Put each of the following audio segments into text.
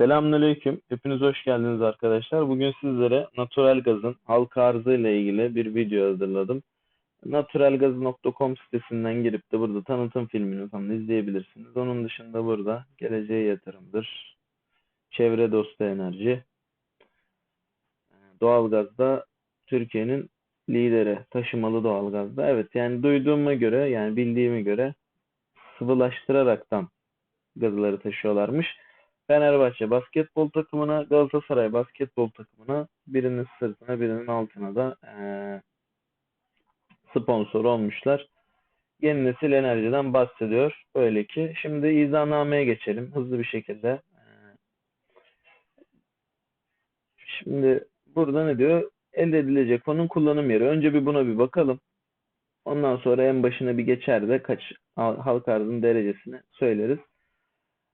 Selamünaleyküm. Hepiniz hoş geldiniz arkadaşlar. Bugün sizlere natural gazın halka arzı ile ilgili bir video hazırladım. Naturalgaz.com sitesinden girip de burada tanıtım filmini falan izleyebilirsiniz. Onun dışında burada geleceğe yatırımdır, çevre dostu enerji, doğalgazda Türkiye'nin lideri, taşımalı doğalgazda. Evet yani duyduğuma göre yani bildiğime göre sıvılaştıraraktan gazları taşıyorlarmış. Fenerbahçe basketbol takımına, Galatasaray basketbol takımına birinin sırtına birinin altına da eee sponsor olmuşlar. Yeni nesil enerjiden bahsediyor. Böyle ki. Şimdi izahnameye geçelim hızlı bir şekilde. Şimdi burada ne diyor? Elde edilecek fonun kullanım yeri. Önce bir buna bir bakalım. Ondan sonra en başına bir geçer de kaç halka arzın derecesini söyleriz.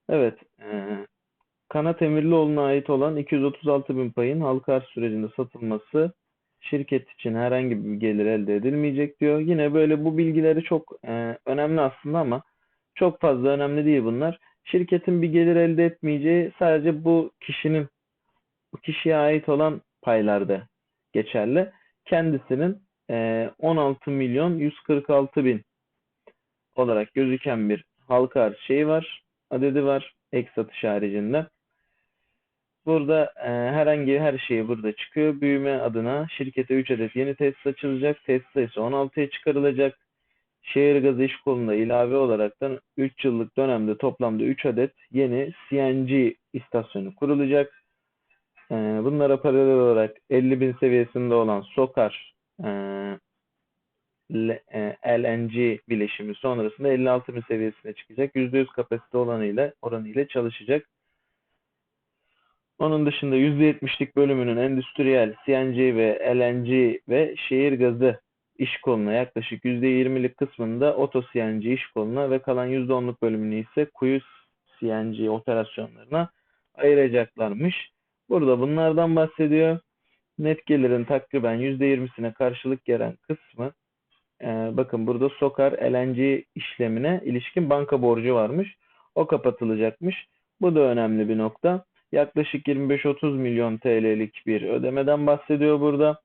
Evet. E, Kanat Emirlioğlu'na ait olan 236 bin payın halka arz sürecinde satılması şirket için herhangi bir gelir elde edilmeyecek diyor. Yine böyle bu bilgileri çok e, önemli aslında ama çok fazla önemli değil bunlar. Şirketin bir gelir elde etmeyeceği sadece bu kişinin bu kişiye ait olan paylarda geçerli. Kendisinin e, 16 milyon 146 bin olarak gözüken bir halka arz şeyi var, adedi var ek satış haricinde. Burada e, herhangi her şey burada çıkıyor. Büyüme adına şirkete 3 adet yeni tesis açılacak. Tesis sayısı 16'ya çıkarılacak. Şehir gazı iş kolunda ilave olaraktan 3 yıllık dönemde toplamda 3 adet yeni CNG istasyonu kurulacak. E, bunlara paralel olarak 50 bin seviyesinde olan SOKAR e, LNG e, bileşimi sonrasında 56 bin seviyesine çıkacak. %100 kapasite oranıyla, oranıyla çalışacak. Onun dışında %70'lik bölümünün endüstriyel, CNG ve LNG ve şehir gazı iş koluna yaklaşık %20'lik kısmında oto CNG iş koluna ve kalan %10'luk bölümünü ise kuyu CNG operasyonlarına ayıracaklarmış. Burada bunlardan bahsediyor. Net gelirin takriben %20'sine karşılık gelen kısmı e, bakın burada Sokar LNG işlemine ilişkin banka borcu varmış. O kapatılacakmış. Bu da önemli bir nokta yaklaşık 25-30 milyon TL'lik bir ödemeden bahsediyor burada.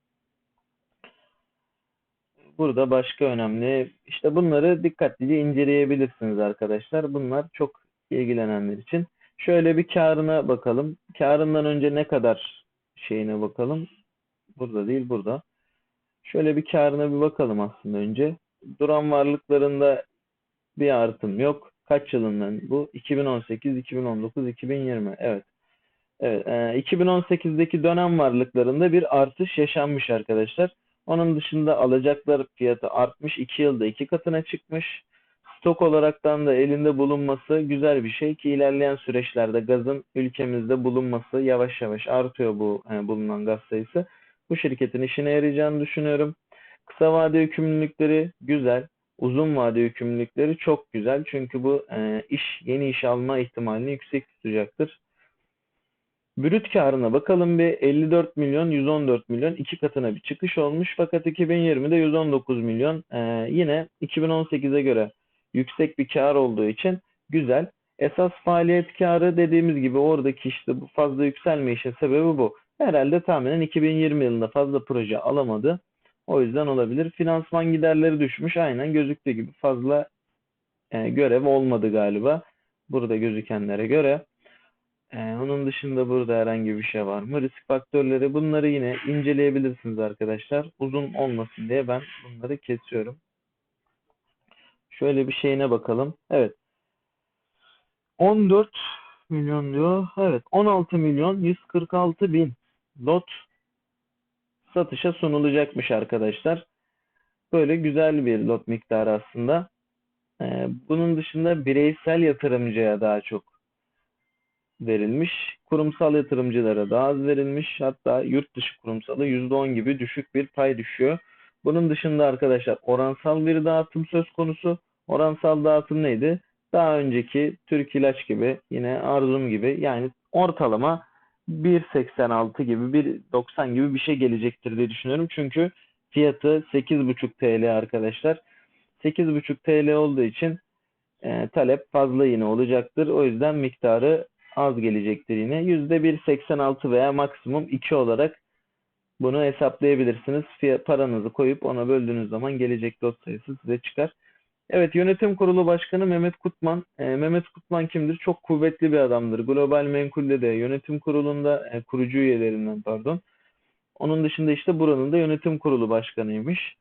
Burada başka önemli işte bunları dikkatlice inceleyebilirsiniz arkadaşlar. Bunlar çok ilgilenenler için. Şöyle bir karına bakalım. Karından önce ne kadar şeyine bakalım. Burada değil burada. Şöyle bir karına bir bakalım aslında önce. Duran varlıklarında bir artım yok. Kaç yılından bu? 2018, 2019, 2020. Evet. Evet, e, 2018'deki dönem varlıklarında bir artış yaşanmış arkadaşlar. Onun dışında alacaklar fiyatı artmış. 2 yılda 2 katına çıkmış. Stok olaraktan da elinde bulunması güzel bir şey ki ilerleyen süreçlerde gazın ülkemizde bulunması yavaş yavaş artıyor bu e, bulunan gaz sayısı. Bu şirketin işine yarayacağını düşünüyorum. Kısa vade yükümlülükleri güzel. Uzun vade yükümlülükleri çok güzel. Çünkü bu e, iş yeni iş alma ihtimalini yüksek tutacaktır. Brüt karına bakalım bir 54 milyon 114 milyon iki katına bir çıkış olmuş fakat 2020'de 119 milyon ee, yine 2018'e göre yüksek bir kar olduğu için güzel. Esas faaliyet karı dediğimiz gibi oradaki işte bu fazla yükselme işin sebebi bu. Herhalde tahminen 2020 yılında fazla proje alamadı. O yüzden olabilir. Finansman giderleri düşmüş. Aynen gözüktüğü gibi fazla e, görev olmadı galiba. Burada gözükenlere göre. Ee, onun dışında burada herhangi bir şey var mı? Risk faktörleri bunları yine inceleyebilirsiniz arkadaşlar. Uzun olmasın diye ben bunları kesiyorum. Şöyle bir şeyine bakalım. Evet. 14 milyon diyor. Evet. 16 milyon 146 bin lot satışa sunulacakmış arkadaşlar. Böyle güzel bir lot miktarı aslında. Ee, bunun dışında bireysel yatırımcıya daha çok verilmiş. Kurumsal yatırımcılara daha az verilmiş. Hatta yurt dışı kurumsalı %10 gibi düşük bir pay düşüyor. Bunun dışında arkadaşlar oransal bir dağıtım söz konusu. Oransal dağıtım neydi? Daha önceki Türk İlaç gibi yine Arzum gibi yani ortalama 1.86 gibi 1.90 gibi bir şey gelecektir diye düşünüyorum. Çünkü fiyatı 8.5 TL arkadaşlar. 8.5 TL olduğu için e, talep fazla yine olacaktır. O yüzden miktarı az gelecektir yine. %1.86 veya maksimum 2 olarak bunu hesaplayabilirsiniz. Fiyat, paranızı koyup ona böldüğünüz zaman gelecek lot sayısı size çıkar. Evet yönetim kurulu başkanı Mehmet Kutman. E, Mehmet Kutman kimdir? Çok kuvvetli bir adamdır. Global Menkul'de de yönetim kurulunda e, kurucu üyelerinden pardon. Onun dışında işte buranın da yönetim kurulu başkanıymış.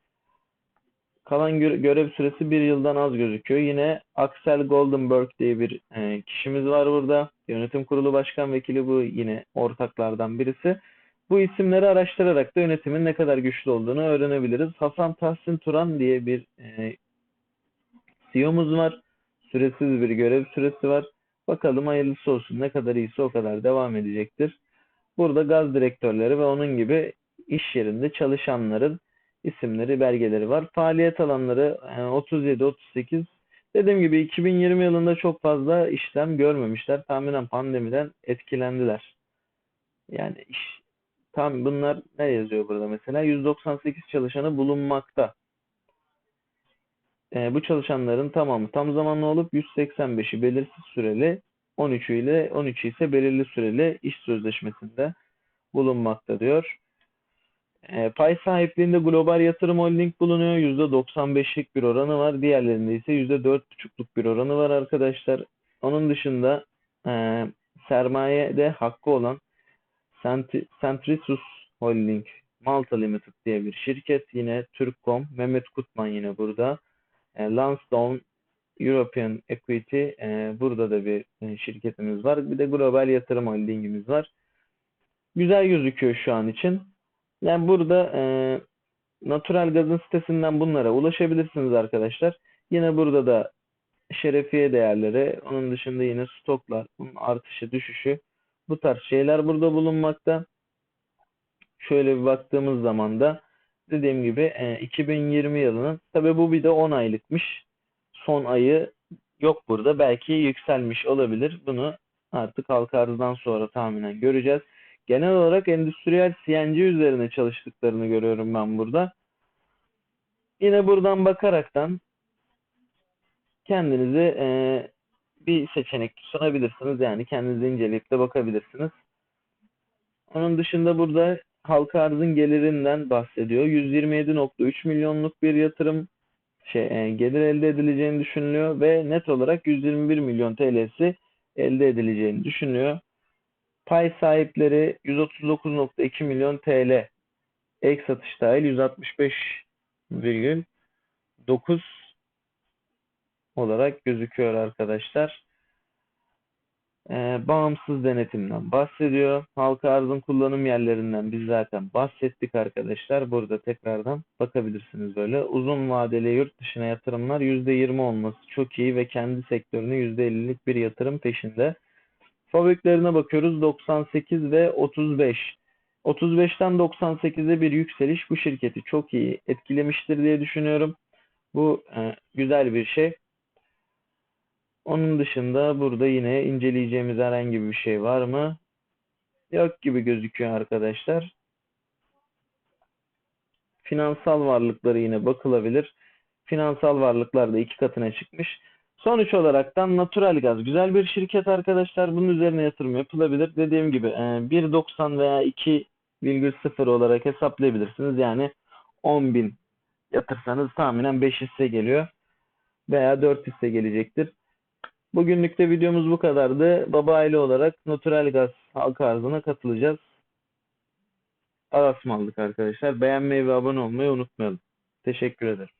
Kalan gö- görev süresi bir yıldan az gözüküyor. Yine Axel Goldenberg diye bir e, kişimiz var burada. Yönetim kurulu başkan vekili bu yine ortaklardan birisi. Bu isimleri araştırarak da yönetimin ne kadar güçlü olduğunu öğrenebiliriz. Hasan Tahsin Turan diye bir e, CEO'muz var. Süresiz bir görev süresi var. Bakalım hayırlısı olsun. Ne kadar iyisi o kadar devam edecektir. Burada gaz direktörleri ve onun gibi iş yerinde çalışanların isimleri, belgeleri var. Faaliyet alanları 37-38. Dediğim gibi 2020 yılında çok fazla işlem görmemişler. Tahminen pandemiden etkilendiler. Yani iş, tam bunlar ne yazıyor burada mesela? 198 çalışanı bulunmakta. E, bu çalışanların tamamı tam zamanlı olup 185'i belirsiz süreli, 13'ü ile 13'ü ise belirli süreli iş sözleşmesinde bulunmakta diyor. E, pay sahipliğinde Global Yatırım Holding bulunuyor. %95'lik bir oranı var. Diğerlerinde ise %4,5'luk bir oranı var arkadaşlar. Onun dışında e, sermayede hakkı olan Cent- Centrisus Holding Malta Limited diye bir şirket. Yine Türkcom, Mehmet Kutman yine burada. E, Lansdowne European Equity e, burada da bir e, şirketimiz var. Bir de Global Yatırım Holdingimiz var. Güzel gözüküyor şu an için. Yani burada e, Natural Gaz'ın sitesinden bunlara ulaşabilirsiniz arkadaşlar. Yine burada da şerefiye değerleri, onun dışında yine stoklar, bunun artışı, düşüşü bu tarz şeyler burada bulunmakta. Şöyle bir baktığımız zaman da dediğim gibi e, 2020 yılının tabi bu bir de 10 aylıkmış. Son ayı yok burada. Belki yükselmiş olabilir. Bunu artık halka sonra tahminen göreceğiz. Genel olarak endüstriyel CNC üzerine çalıştıklarını görüyorum ben burada. Yine buradan bakaraktan kendinize e, bir seçenek sunabilirsiniz. Yani kendinizi inceleyip de bakabilirsiniz. Onun dışında burada halka arzın gelirinden bahsediyor. 127.3 milyonluk bir yatırım şey, e, gelir elde edileceğini düşünülüyor ve net olarak 121 milyon TL'si elde edileceğini düşünüyor. Pay sahipleri 139.2 milyon TL. Ek satış dahil 165,9 olarak gözüküyor arkadaşlar. Ee, bağımsız denetimden bahsediyor. Halka arzın kullanım yerlerinden biz zaten bahsettik arkadaşlar. Burada tekrardan bakabilirsiniz böyle. Uzun vadeli yurt dışına yatırımlar %20 olması çok iyi ve kendi sektörüne %50'lik bir yatırım peşinde. Fabriklerine bakıyoruz 98 ve 35. 35'ten 98'e bir yükseliş bu şirketi çok iyi etkilemiştir diye düşünüyorum. Bu e, güzel bir şey. Onun dışında burada yine inceleyeceğimiz herhangi bir şey var mı? Yok gibi gözüküyor arkadaşlar. Finansal varlıkları yine bakılabilir. Finansal varlıklar da iki katına çıkmış. Sonuç olaraktan Natural Gaz güzel bir şirket arkadaşlar. Bunun üzerine yatırım yapılabilir. Dediğim gibi 1.90 veya 2,0 olarak hesaplayabilirsiniz. Yani 10.000 yatırsanız tahminen 5 hisse geliyor. Veya 4 hisse gelecektir. Bugünlük de videomuz bu kadardı. Baba aile olarak Natural Gaz halka arzına katılacağız. Arasmaldık arkadaşlar. Beğenmeyi ve abone olmayı unutmayalım. Teşekkür ederim.